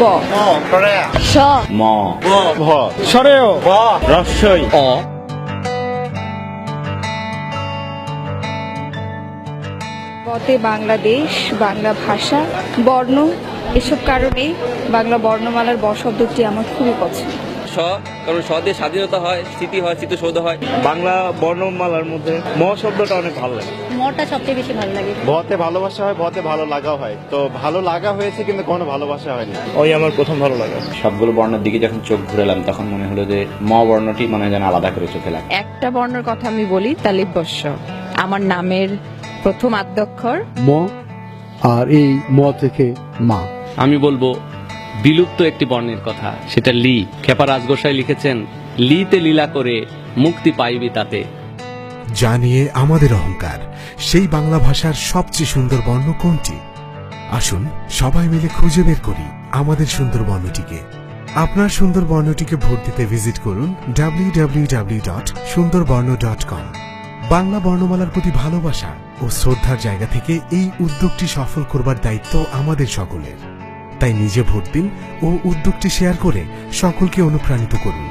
ব বতে বাংলাদেশ, বাংলা ভাষা, বর্ণ, এসব কারণে বাংলা বর্ণমালার ব শব্দটি আমার খুবই পছন্দ। স কারণ স দিয়ে স্বাধীনতা হয় স্মৃতি হয় স্মৃতিসৌধ হয়। বাংলা বর্ণমালার মধ্যে ম শব্দটা অনেক ভালো লাগে। মটা সবচেয়ে বেশি ভালো লাগে। ভতে ভালোবাসা হয় ভতে ভালো লাগা হয়। তো ভালো লাগা হয়েছে কিন্তু কোনো ভালোবাসা হয়নি। ওই আমার প্রথম ভালো লাগে। সবগুলো বর্ণের দিকে যখন চোখ ঘুরেলাম তখন মনে হলো যে ম বর্ণটি মনে হয় যেন আলাদা করে চোখে লাগে। একটা বর্ণের কথা আমি বলি তালিব বর্ষ। আমার নামের প্রথম আদ্যক্ষর ম আর এই ম থেকে মা। আমি বলব বিলুপ্ত একটি বর্ণের কথা, সেটা লি। খেপা রাজগোসাই লিখেছেন, লিতে লীলা করে মুক্তি পাইবি তাতে। যা নিয়ে আমাদের অহংকার, সেই বাংলা ভাষার সবচেয়ে সুন্দর বর্ণ কোনটি? আসুন, সবাই মিলে খুঁজে বের করি আমাদের সুন্দর বর্ণটিকে। আপনার সুন্দর বর্ণটিকে ভোট দিতে ভিজিট করুন www.সুন্দরবর্ণ.com বাংলা বর্ণমালার প্রতি ভালোবাসা ও শ্রদ্ধার জায়গা থেকে এই উদ্যোগটি সফল করবার দায়িত্ব আমাদের সকলের। তাই নিজে ভোট দিন ও উদ্যোগটি শেয়ার করে সকলকে অনুপ্রাণিত করুন।